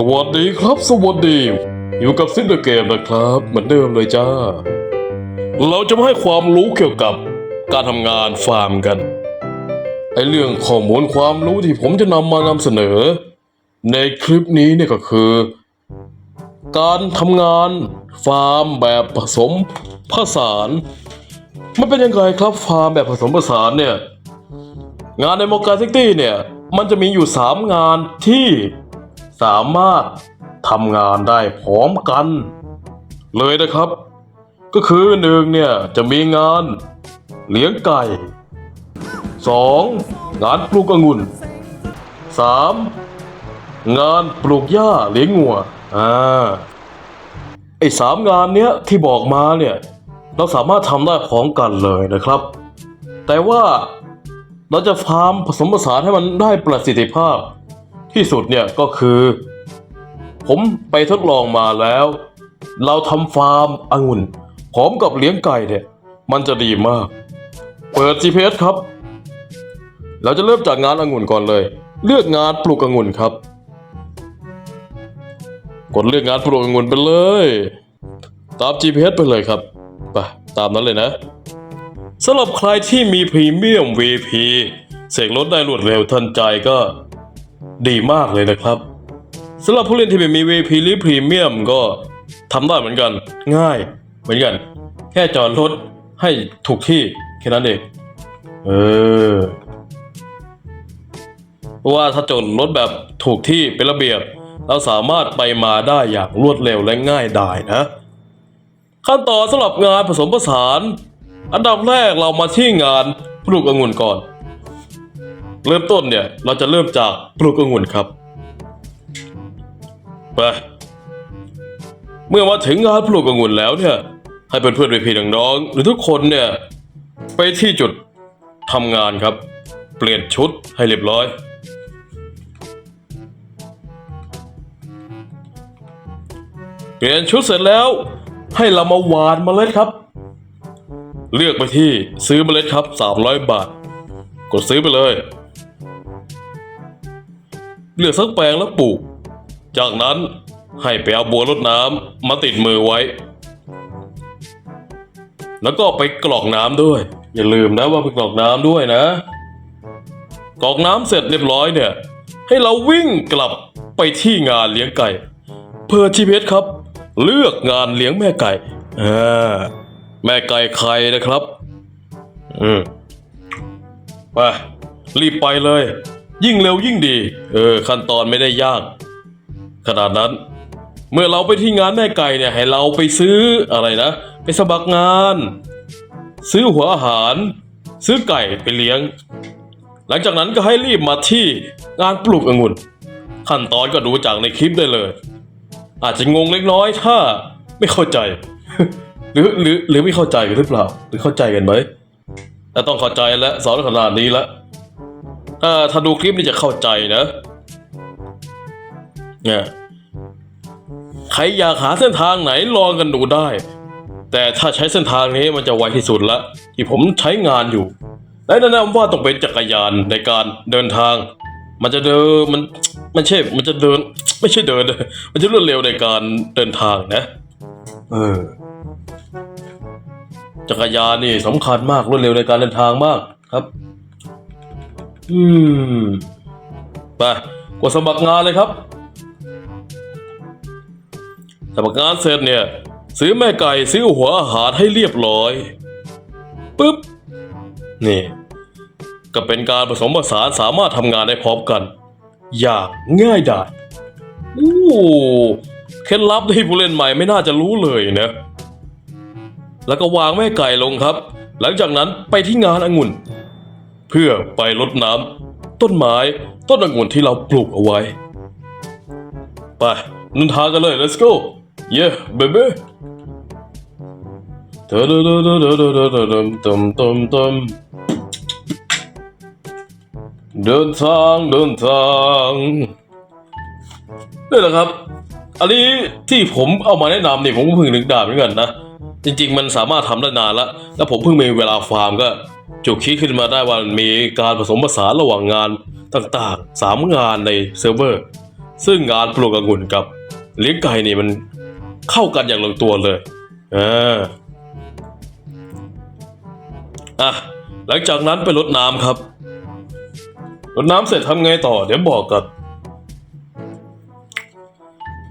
สวัสดีครับ สวัสดี อยู่กับซินเดอร์เกมนะครับ เหมือนเดิมเลยจ้า เราจะมาให้ความรู้เกี่ยวกับการทำงานฟาร์มกันไอเรื่องข้อมูลความรู้ที่ผมจะนำมานำเสนอ ในคลิปนี้เนี่ยก็คือ การทำงานฟาร์มแบบผสมผสานมันเป็นยังไงครับฟาร์มแบบผสมผสานเนี่ยงานในโมกาซิตี้เนี่ยมันจะมีอยู่ 3 งานที่ สามารถทำงานได้พร้อมกัน เลยนะครับ ก็คือหนึ่งเนี่ยจะมีงานเลี้ยงไก่ 2. งานปลูกองุ่น 3. งานปลูกหญ้าเลี้ยงงัวอ่าไอ้สามงานเนี้ยที่บอกมาเนี่ยเราสามารถทำได้พร้อมกันเลยนะครับ แต่ว่าเราจะฟาร์มผสมผสานให้มันได้ประสิทธิภาพ ที่สุดเนี่ยก็คือ ผมไปทดลองมาแล้ว เราทำฟาร์มองุ่นพร้อมกับเลี้ยงไก่เนี่ย มันจะดีมาก เปิด GPS ครับ เราจะเริ่มจากงานองุ่นก่อนเลย เลือกงานปลูกองุ่นครับ กดเลือกงานปลูกองุ่นไปเลย ตาม GPS ไปเลยครับไปตามนั้นเลยนะสำหรับใครที่มีพรีเมียม VP เสกรถได้รวดเร็วทันใจก็ ดีมากเลยนะครับสำหรับผู้เล่นที่ไม่มี VP หรือพรีเมียมก็ทำได้เหมือนกัน ง่ายเหมือนกัน แค่จอดรถให้ถูกที่แค่นั้นเองเออเพราะว่าถ้าจอดรถแบบถูกที่เป็นระเบียบ เราสามารถไปมาได้อย่างรวดเร็วและง่ายได้นะ ขั้นตอนสำหรับงานผสมผสาน อันดับแรกเรามาที่งานปลูกองุ่นก่อน เริ่มต้นเนี่ย เราจะเริ่มจากปลูกองุ่นครับไปเมื่อมาถึงงานปลูกองุ่นแล้วเนี่ย ให้เพื่อนเพื่อนๆพี่น้องๆหรือทุกคนเนี่ย ไปที่จุดทำงานครับ เปลี่ยนชุดให้เรียบร้อย เปลี่ยนชุดเสร็จแล้ว ให้เรามาหวานเมล็ดครับ เลือกไปที่ซื้อเมล็ดครับ 300 บาท กดซื้อไปเลย เลือกสักแปลงแล้วปลูก จากนั้นให้ไปเอาบัวรดน้ำมาติดมือไว้ แล้วก็ไปกรอกน้ำด้วย อย่าลืมนะว่าไปกรอกน้ำด้วยนะ กรอกน้ำเสร็จเรียบร้อยเนี่ย ให้เราวิ่งกลับไปที่งานเลี้ยงไก่ เพื่อชีวิตครับ เลือกงานเลี้ยงแม่ไก่แม่ไก่ไข่นะครับ อืมไปรีบไปเลย ยิ่งเร็วยิ่งดี เออ ขั้นตอนไม่ได้ยาก ขนาดนั้น เมื่อเราไปที่งานแม่ไก่เนี่ย ให้เราไปซื้ออะไรนะ ไปสมัครงาน ซื้อหัวอาหาร ซื้อไก่ไปเลี้ยง หลังจากนั้นก็ให้รีบมาที่งานปลูกองุ่น ขั้นตอนก็ดูจากในคลิปได้เลย อาจจะงงเล็กน้อยถ้าไม่เข้าใจ หรือหรือหรือไม่เข้าใจกันหรือเปล่า หรือเข้าใจกันไหมแต่ต้องเข้าใจแล้วสอนขนาดนี้แล้ว ถ้าถ้าดูคลิปนี้จะเข้าใจนะ เนี่ย ใครอยากหาเส้นทางไหนลองกันดูได้ แต่ถ้าใช้เส้นทางนี้มันจะไวที่สุดละ ที่ผมใช้งานอยู่ และแนะนำว่าต้องเป็นจักรยานในการเดินทาง มันจะเดินมันมันใช่ มันจะเดิน ไม่ใช่เดิน มันจะรวดเร็วในการเดินทางนะ เออ จักรยานนี่สำคัญมากรวดเร็วในการเดินทางมากครับ อืมไปกดสมัครงานเลยครับ สมัครงานเสร็จเนี่ย ซื้อแม่ไก่ซื้อหัวอาหารให้เรียบร้อยปุ๊บนี่ ก็เป็นการผสมผสานสามารถทำงานได้พร้อมกัน อย่างง่ายดายโอ้เคล็ดลับที่ผู้เล่นใหม่ไม่น่าจะรู้เลยนะ แล้วก็วางแม่ไก่ลงครับ หลังจากนั้นไปที่งานองุ่น เพื่อไปรดน้ำต้นไม้ต้นองุ่นที่เราปลูกเอาไว้ ไปเดินทางกันเลย let's go yeah baby เดอเดอเดอเดอเดอเดอเดอเดอเดมเดมเดมเดินทางเดินทางนี่แหละครับ อันนี้ที่ผมเอามาแนะนำเนี่ยผมก็เพิ่งนึกได้เหมือนกันนะ จริง ๆ มันสามารถทำได้นานแล้ว แล้วผมเพิ่งมีเวลาฟาร์มก็ จุกคิดขึ้นมาได้ว่ามันมีการผสมผสานระหว่างงานต่างๆสามงานในเซิร์ฟเวอร์ ซึ่งงานปลูกองุ่นกับเลี้ยงไก่นี่มันเข้ากันอย่างลงตัวเลยอ่าอะหลังจากนั้นไปรดน้ำครับรดน้ำเสร็จทำไงต่อ เดี๋ยวบอกกัน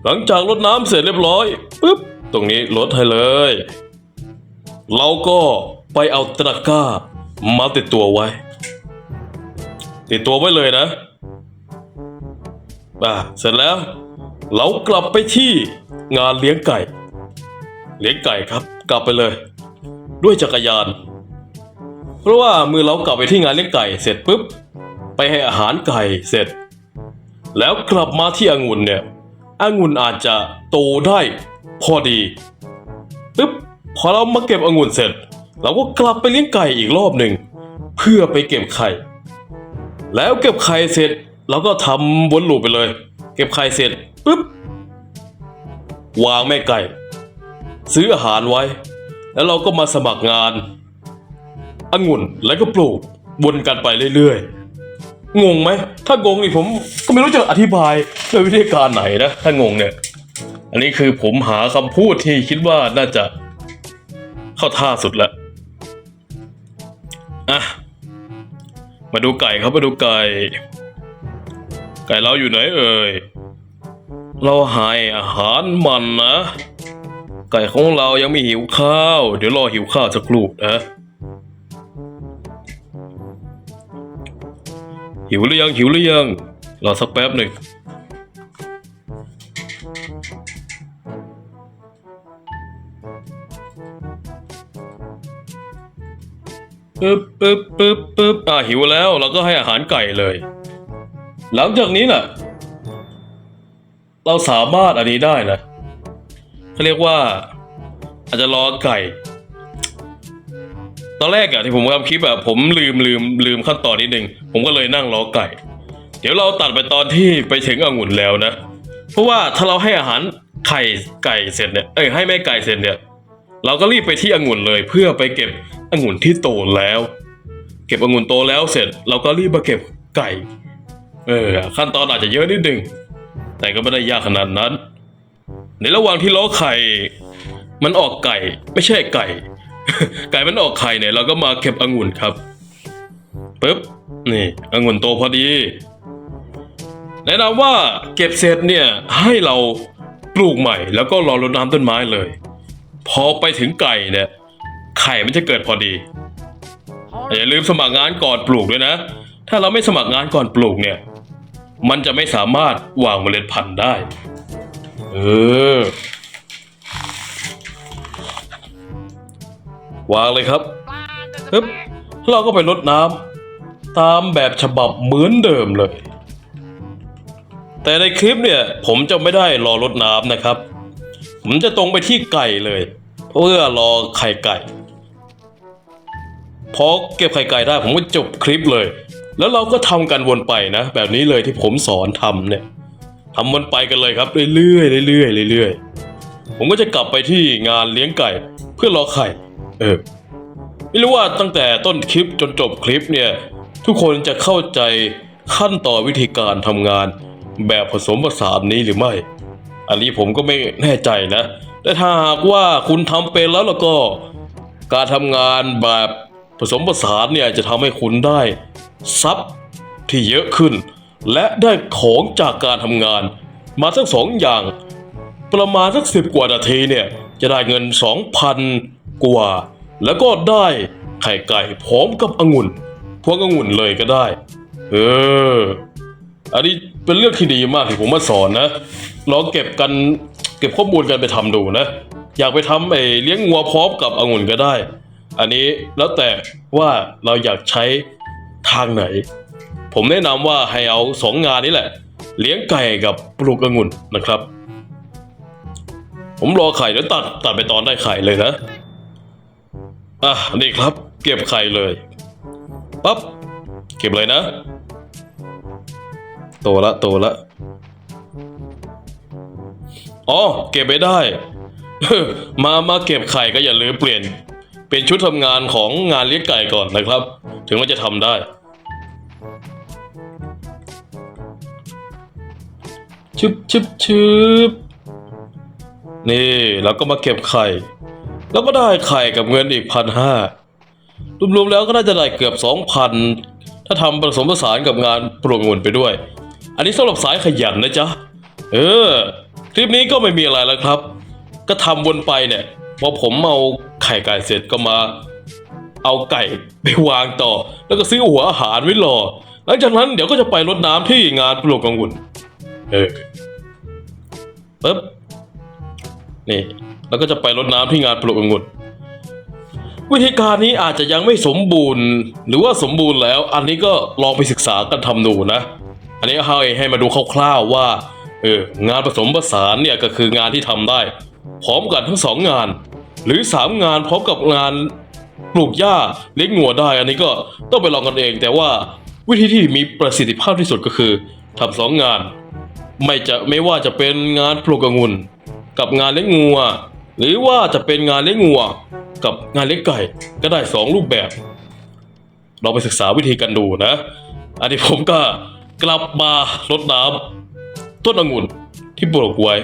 หลังจากรดน้ำเสร็จเรียบร้อยปุ๊บตรงนี้ลดให้เลย เราก็ไปเอาตะกร้า มาติดตัวไว้ ติดตัวไว้เลยนะอะเสร็จแล้ว เรากลับไปที่งานเลี้ยงไก่ เลี้ยงไก่ครับ กลับไปเลย ด้วยจักรยาน เพราะว่ามือเรากลับไปที่งานเลี้ยงไก่เสร็จปุ๊บไปให้อาหารไก่เสร็จ แล้วกลับมาที่องุ่นเนี่ยองุ่นอาจจะโตได้พอดีปึ๊บพอเรามาเก็บองุ่นเสร็จ เราก็กลับไปเลี้ยงไก่อีกรอบหนึ่ง เพื่อไปเก็บไข่ แล้วเก็บไข่เสร็จเราก็ทำวนลูปไปเลย เก็บไข่เสร็จปุ๊บวางแม่ไก่ ซื้ออาหารไว้ แล้วเราก็มาสมัครงานองุ่นแล้วก็ปลูกวนกันไปเรื่อยๆ งงไหม ถ้างงนี่ผมก็ไม่รู้จะอธิบายด้วยวิธีการไหนนะ ถ้างงเนี่ย อันนี้คือผมหาคำพูดที่คิดว่าน่าจะเข้าท่าสุดแล้ว อะ มาดูไก่ครับมาดูไก่ ไก่เราอยู่ไหนเอ่ย เราให้อาหารมันนะ ไก่ของเรายังไม่หิวข้าว เดี๋ยวรอหิวข้าวสักครู่นะ หิวหรือยังหิวหรือยัง รอสักแป๊บหนึ่ง ปึ๊บปึ๊บปึ๊บปึ๊บอ่าหิวแล้ว เราก็ให้อาหารไก่เลย หลังจากนี้น่ะ เราสามารถอันนี้ได้นะเขาเรียกว่า อาจจะรอไก่ ตอนแรกอะที่ผมทำคลิปอะผมลืมลืมลืมขั้นตอนนิดนึง ผมก็เลยนั่งรอไก่ เดี๋ยวเราตัดไปตอนที่ไปถึงองุ่นแล้วนะ เพราะว่าถ้าเราให้อาหารไข่ไก่เสร็จเนี่ย เอ้ยให้แม่ไก่เสร็จเนี่ย เราก็รีบไปที่องุ่นเลยเพื่อไปเก็บ องุ่นที่โตแล้ว เก็บองุ่นโตแล้วเสร็จ เราก็รีบมาเก็บไก่ เออ ขั้นตอนอาจจะเยอะนิดนึง แต่ก็ไม่ได้ยากขนาดนั้น ในระหว่างที่ล้อไข่ มันออกไก่ ไม่ใช่ไก่ ไก่มันออกไข่เนี่ยเราก็มาเก็บองุ่นครับปึ๊บนี่องุ่นโตพอดี แนะนำว่าเก็บเสร็จเนี่ยให้เราปลูกใหม่ แล้วก็รอรดน้ำต้นไม้เลย พอไปถึงไก่เนี่ย ไข่มันจะเกิดพอดีอย่าลืมสมัครงานก่อนปลูกด้วยนะ ถ้าเราไม่สมัครงานก่อนปลูกเนี่ย มันจะไม่สามารถวางเมล็ดพันธุ์ได้ เออ วางเลยครับปึ๊บเราก็ไปรดน้ำตามแบบฉบับเหมือนเดิมเลย แต่ในคลิปเนี่ย ผมจะไม่ได้รอรดน้ำนะครับ ผมจะตรงไปที่ไก่เลย เพื่อรอไข่ไก่ พอเก็บไข่ไก่ได้ผมก็จบคลิปเลย แล้วเราก็ทำกันวนไปนะ แบบนี้เลยที่ผมสอนทำเนี่ยทำวนไปกันเลยครับเรื่อยๆเรื่อยๆเรื่อยๆผมก็จะกลับไปที่งานเลี้ยงไก่เพื่อรอไข่ เออไม่รู้ว่าตั้งแต่ต้นคลิปจนจบคลิปเนี่ย ทุกคนจะเข้าใจขั้นต่อวิธีการทำงาน แบบผสมผสานนี้หรือไม่ อันนี้ผมก็ไม่แน่ใจนะ แต่ถ้าหากว่าคุณทำเป็นแล้วแล้วก็ การทำงานแบบ ผสมผสานเนี่ยจะทำให้คุณได้ทรัพย์ที่เยอะขึ้น และได้ของจากการทำงาน มาทั้งสองอย่าง ประมาณสักสิบกว่านาทีเนี่ยจะได้เงินสองพันกว่า แล้วก็ได้ไข่ไก่พร้อมกับองุ่นพวกองุ่นเลยก็ได้ เออ อันนี้เป็นเรื่องที่ดีมากที่ผมมาสอนนะลองเก็บกันเก็บข้อมูลกันไปทำดูนะ อยากไปทำไอ้เลี้ยงงัวพร้อมกับองุ่นก็ได้ อันนี้แล้วแต่ว่าเราอยากใช้ทางไหน ผมแนะนำว่าให้เอาสองงานนี้แหละ เลี้ยงไก่กับปลูกองุ่นนะครับ ผมรอไข่แล้วตัดตัดไปตอนได้ไข่เลยนะอะนี่ครับ เก็บไข่เลยปั๊บเก็บเลยนะ โตละโตละอ๋อเก็บไม่ได้ มามาเก็บไข่ก็อย่าลืมเปลี่ยน เป็นชุดทำงานของงานเลี้ยงไก่ก่อนนะครับ ถึงมันจะทำได้ ชึบชึบชึบนี่เราก็มาเก็บไข่ แล้วก็ได้ไข่กับเงินอีกพันห้ารวมๆแล้วก็น่าจะได้เกือบสองพันถ้าทำผสมผสานกับงานปลูกงนไปด้วย อันนี้สำหรับสายขยันนะจ๊ะ เออ คลิปนี้ก็ไม่มีอะไรแล้วครับ ก็ทำวนไปเนี่ย พอผมเอาไข่ไก่เสร็จก็มา เอาไก่ไปวางต่อ แล้วก็ซื้อหัวอาหารไว้รอหลังจากนั้นเดี๋ยวก็จะไปรดน้ำที่งานปลูกกองุ่นเออปึ๊บนี่ แล้วก็จะไปรดน้ำที่งานปลูกองุ่นวิธีการนี้อาจจะยังไม่สมบูรณ์ หรือว่าสมบูรณ์แล้ว อันนี้ก็ลองไปศึกษากันทำดูนะ อันนี้ให้ให้มาดูคร่าวๆว่าเอองานผสมผสานเนี่ยก็คืองานที่ทำได้ พร้อมกันทั้งสองงาน หรือสามงานพร้อมกับงานปลูกหญ้าเลี้ยงงัวได้ อันนี้ก็ต้องไปลองกันเอง แต่ว่าวิธีที่มีประสิทธิภาพที่สุดก็คือทำสองงาน ไม่จะไม่ว่าจะเป็นงานปลูกองุ่นกับงานเลี้ยงงัว หรือว่าจะเป็นงานเลี้ยงงัว กับงานเลี้ยงไก่ก็ได้สองรูปแบบ เราไปศึกษาวิธีกันดูนะ อันนี้ผมก็กลับมารดน้ำต้นองุ่นที่ปลูกไว้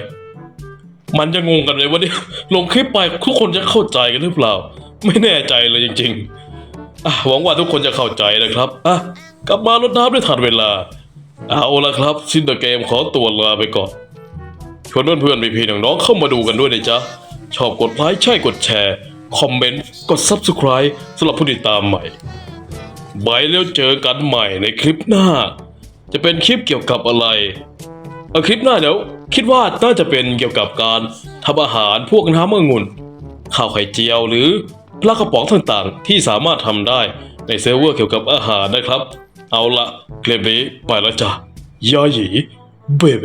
มันจะงงกันเลยว่าเนี่ยลงคลิปไปทุกคนจะเข้าใจกันหรือเปล่า ไม่แน่ใจเลยจริงๆอะหวังว่าทุกคนจะเข้าใจนะครับอะกลับมารดน้ำได้ทันเวลา เอาละครับซินเดอร์เกมขอตัวลาไปก่อนชวนเพื่อนๆพี่ๆน้องๆเข้ามาดูกันด้วยนะจ๊ะ ชอบกดไลค์ใช่กดแชร์ คอมเมนต์ กด Subscribe สำหรับผู้ติดตามใหม่บายแล้วเจอกันใหม่ในคลิปหน้า จะเป็นคลิปเกี่ยวกับอะไร เอาคลิปหน้าเดี๋ยว คิดว่าน่าจะเป็นเกี่ยวกับการทำอาหารพวกน้ำองุ่น ข้าวไข่เจียวหรือปลากระป๋องต่างๆ ที่สามารถทำได้ในเซิร์ฟเวอร์เกี่ยวกับอาหารนะครับ เอาละคลิปนี้ไปแล้วจ้ะยาหยีเบเบ